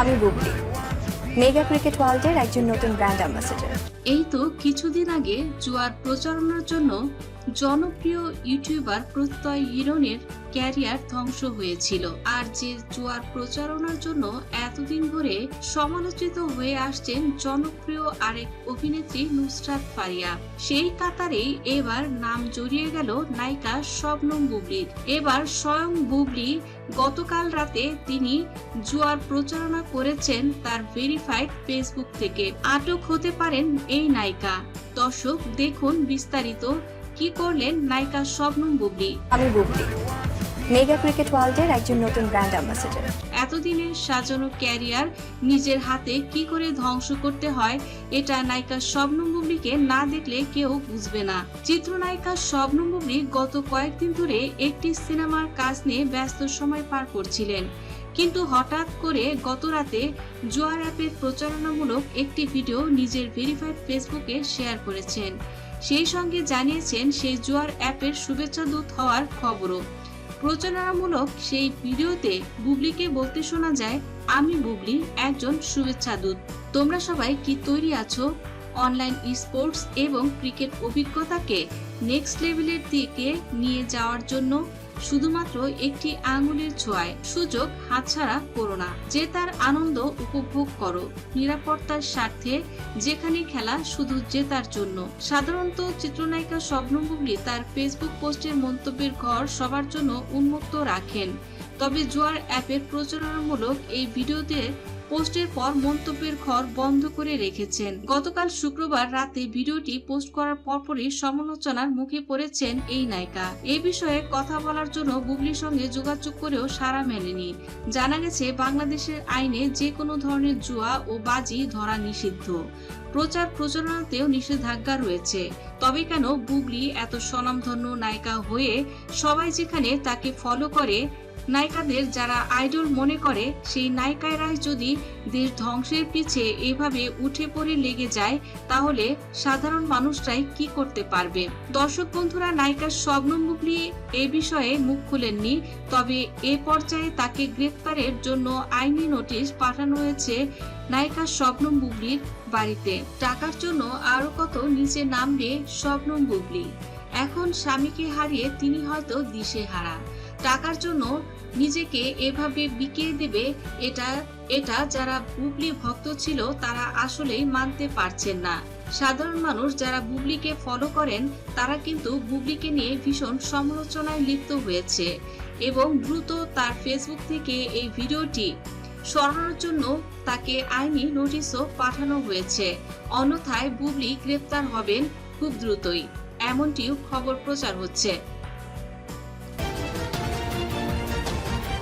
আমি Bubly. Mega cricket ওয়ার্ল্ডের একজন নতুন ব্র্যান্ড অ্যাম্বাসেডর। এই তো কিছুদিন আগে জুয়ার প্রচারণার জন্য জনপ্রিয় ইউটিউবার প্রত্যয় হিরণের ক্যারিয়ার ধ্বংস হয়েছিল। আর যে জুয়ার প্রচারণার জন্য এতদিন ধরে সমালোচিত হয়ে আসছেন জনপ্রিয় আরেক অভিনেত্রী নুসরাত ফারিয়া। সেই কাতারেই এবার নাম জড়িয়ে গেল নায়িকা শবনম বুবলির। এবার স্বয়ং বুবলি গতকাল রাতে তিনি জুয়ার প্রচারণা করেছেন তার ভেরিফাইড ফেসবুক থেকে। আটক হতে পারেন এই নায়িকা। দর্শক, দেখুন বিস্তারিত। কি করলেন নায়িকা শবনম বুবলি? আমি বুবলি। মেগা ক্রিকেট ওয়ার্ল্ডের একজন নতুন ব্র্যান্ড অ্যাম্বাসেডর। এতদিনের সাজানো ক্যারিয়ার নিজের হাতে কি করে ধ্বংস করতে হয়, এটা নায়িকা শবনম বুবলিকে না দেখলে কেউ বুঝবে না। চিত্রনায়িকা শবনম বুবলি গত কয়েকদিন ধরে একটি সিনেমার কাজ নিয়ে ব্যস্ত সময় পার করছিলেন। কিন্তু হঠাৎ করে গত রাতে জোয়ার অ্যাপের প্রচারণামূলক একটি ভিডিও নিজের ভেরিফাইড ফেসবুকে শেয়ার করেছেন। সেই সঙ্গে জানিয়েছেন, সেই জোয়ার অ্যাপের শুভেচ্ছা দূত হওয়ার খবরও। প্রচারণামূলক সেই ভিডিওতে বুবলিকে বলতে শোনা যায়, আমি বুবলি, একজন শুভেচ্ছা দূত। তোমরা সবাই কি তৈরি আছো অনলাইন স্পোর্টস এবং ক্রিকেট অভিজ্ঞতাকে নেক্সট লেভেলের দিকে নিয়ে যাওয়ার জন্য? শুধুমাত্র একটি আঙুলের ছোঁয়ায় সুযোগ হাতছাড়া করো না। যে তার আনন্দ উপভোগ করো। নিরাপত্তার স্বার্থে যেখানে খেলা শুধু জেতার জন্য। সাধারণত চিত্রনায়িকা বুবলি তার ফেসবুক পোস্টের মন্তব্যের ঘর সবার জন্য উন্মুক্ত রাখেন। তবে জোয়ার অ্যাপের প্রচারণামূলক এই ভিডিওতে পোস্টের পর মন্তব্যের ঘর বন্ধ করে রেখেছেন। গতকাল শুক্রবার রাতে ভিডিওটি পোস্ট করার পরপরই সমালোচনার মুখে পড়েছেন এই নায়িকা। এ বিষয়ে কথা বলার জন্য বুবলির সঙ্গে যোগাযোগ করেও সাড়া মেলেনি। জানা গেছে, বাংলাদেশের আইনে যে কোনো ধরনের জুয়া ও বাজি ধরা নিষিদ্ধ। প্রচার প্রচারণাতেও নিষেধাজ্ঞা রয়েছে। তবে কেন বুবলি এত স্বনামধন্য নায়িকা হয়ে সবাই যেখানে তাকে ফলো করে নায়িকাদের যারা আইডল মনে করে, সেই নায়িকারাই যদি দেশ ধ্বংসের পিছে এভাবে উঠে পড়ে লেগে যায়, তাহলে সাধারণ মানুষরাই কি করতে পারবে? দর্শক বন্ধুরা নায়িকা শবনম বুবলি এ বিষয়ে মুখ খুলেননি, তবে এ পর্যায়ে তাকে গ্রেপ্তারের জন্য আইনি নোটিশ পাঠানো হয়েছে নায়িকা শবনম বুবলির বাড়িতে। টাকার জন্য আরও কত নিচে নামবে শবনম বুবলি এখন স্বামীকে হারিয়ে তিনি হয়তো দিশেহারা। টাকার জন্য নিজেকে এভাবে বিকিয়ে দেবে, এটা এটা যারা বুবলি ভক্ত ছিল তারা আসলেই মানতে পারছেন না। সাধারণ মানুষ যারা বুবলিকে ফলো করেন, তারা কিন্তু বুবলিকে নিয়ে ভীষণ সমালোচনায় লিপ্ত হয়েছে এবং দ্রুত তার ফেসবুক থেকে এই ভিডিওটি সরানোর জন্য তাকে আইনি নোটিশও পাঠানো হয়েছে। অন্যথায় বুবলি গ্রেপ্তার হবেন খুব দ্রুতই, এমনটিও খবর প্রচার হচ্ছে।